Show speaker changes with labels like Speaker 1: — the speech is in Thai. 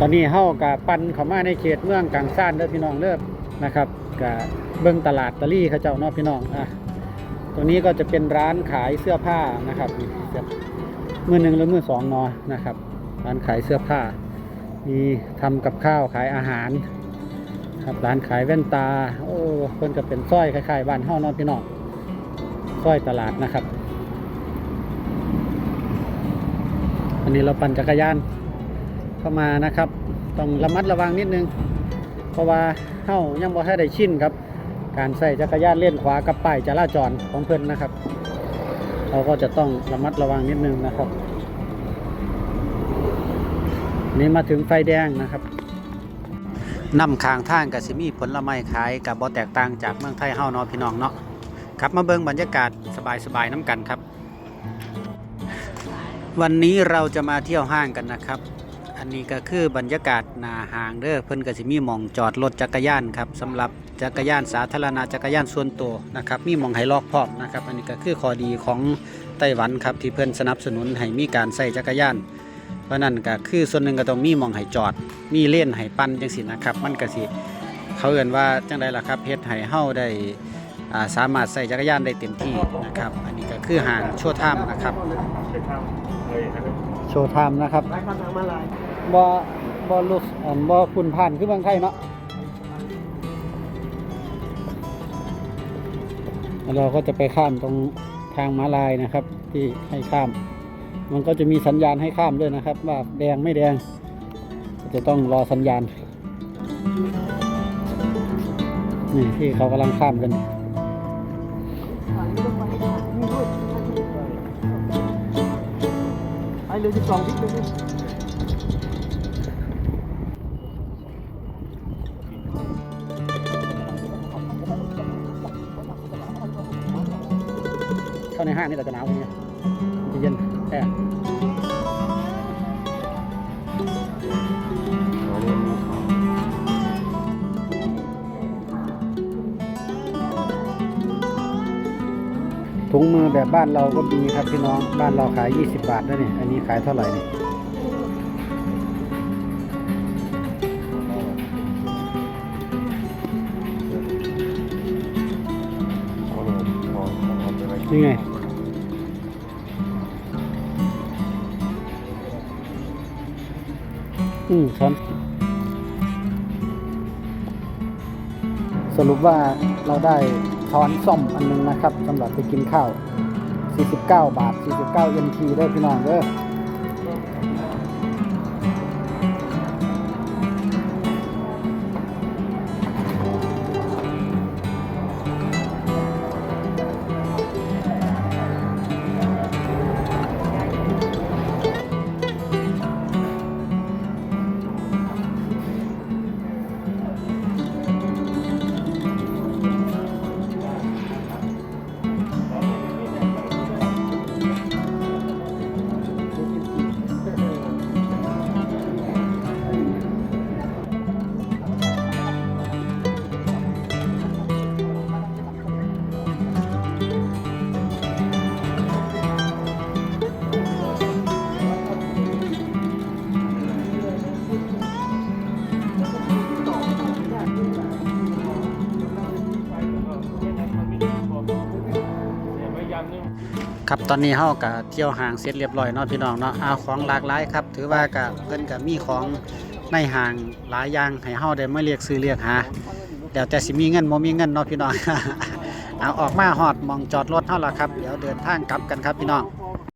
Speaker 1: ตอนนี้เฮากับปันเข้ามาในเขตเมืองกลางซ่านเด้อพี่น้องเด้อนะครับกับเบิ่งตลาดตะลี่เขาเจ้าเนาะพี่น้องอะตรงนี้ก็จะเป็นร้านขายเสื้อผ้านะครับมือหนึ่งหรือมือสองนอนะครับ ร้านขายเสื้อผ้า มีทำกับข้าวขายอาหาร ครับร้านขายแว่นตา โอ้เพิ่นก็เป็นสร้อยคล้ายๆบ้านเฮาเนาะพี่น้องสร้อยตลาดนะครับ อันนี้เราปั่นจักรยาน เข้ามานะครับ ต้องระมัดระวังนิดนึง เพราะว่าเฮายังบ่ทันได้ชินครับ การใส่จักรยานเล่นขวากับป้ายจราจรของเพิ่อนนะครับ เราก็จะต้องระมัดระวังนิดนึงนะครับ นี่มาถึงไฟแดงนะครับนำคางทางกับสิมีผลไม้ขายกับบ่แตกต่างจากเมืองไทยเฮาเนาะพี่น้องเนาะครับมาเบิ่งบรรยากาศสบายๆน้ำกันครับ วันนี้เราจะมาเที่ยวห้างกันนะครับ อันนี้ก็คือบรรยากาศหนาห้างเด้อเพิ่นก็สิมีหม่องจอดรถจักรยานครับสำหรับจักรยานสาธารณะจักรยานส่วนตัวนะครับมีหม่องให้ลอกพร้อมนะครับอันนี้ก็คือข้อดีของไต้หวันครับที่เพิ่นสนับสนุนให้มีการใส่จักรยาน เพราะนั่นก็คือส่วนหนึ่งก็ต้องมีหมองให้จอด มีเล่นให้ปั่นจังสินะครับ มันก็สิเขาเอ่นว่าจังไดล่ะครับเฮ็ดให้เฮาได้อ่าสามารถใส่จักรยานได้เต็มที่นะครับ อันนี้ก็คือห้างโชว์ไทม์นะครับ โชว์ไทม์นะครับ
Speaker 2: ร้านข้าวทางมาลาย
Speaker 1: บ่บ่ลุกอันบ่คุณผ่านคือเมืองไทยเนาะเราก็จะไปข้ามตรงทางม้าลายนะครับ ที่ให้ข้าม มันก็จะมีสัญญาณให้ข้ามด้วยนะครับ ว่าแดงไม่แดง จะต้องรอสัญญาณนี่ที่เขากำลังข้ามกัน
Speaker 2: ไอ้เรือสิบสองทิศเล
Speaker 1: ถุงมือแบบบ้านเราก็มีครับพี่น้องบ้านเราขาย 20 บาทนะนี่อันนี้ขายเท่าไหร่นี่นี่ไงอืมช้อนสรุปว่าเราได้ ช้อนส้อมอันนึงนะครับสำหรับไปกินข้าว 49 บาท 49 NT ได้พี่น้องเด้อ ครับตอนนี้เฮาก็เที่ยวห้างเสร็จเรียบร้อยเนาะพี่น้องเนาะเอาของหลากหลายครับ ถือว่าก็เพิ่นก็มีของในห้างหลายอย่างให้เฮาได้มาเรียกซื้อเรียกหาแล้วแต่สิมีเงินบ่มีเงินเนาะพี่น้องเอาออกมาฮอดมองจอดรถเฮาล่ะครับ เดี๋ยวเดินทางกลับกันครับพี่น้อง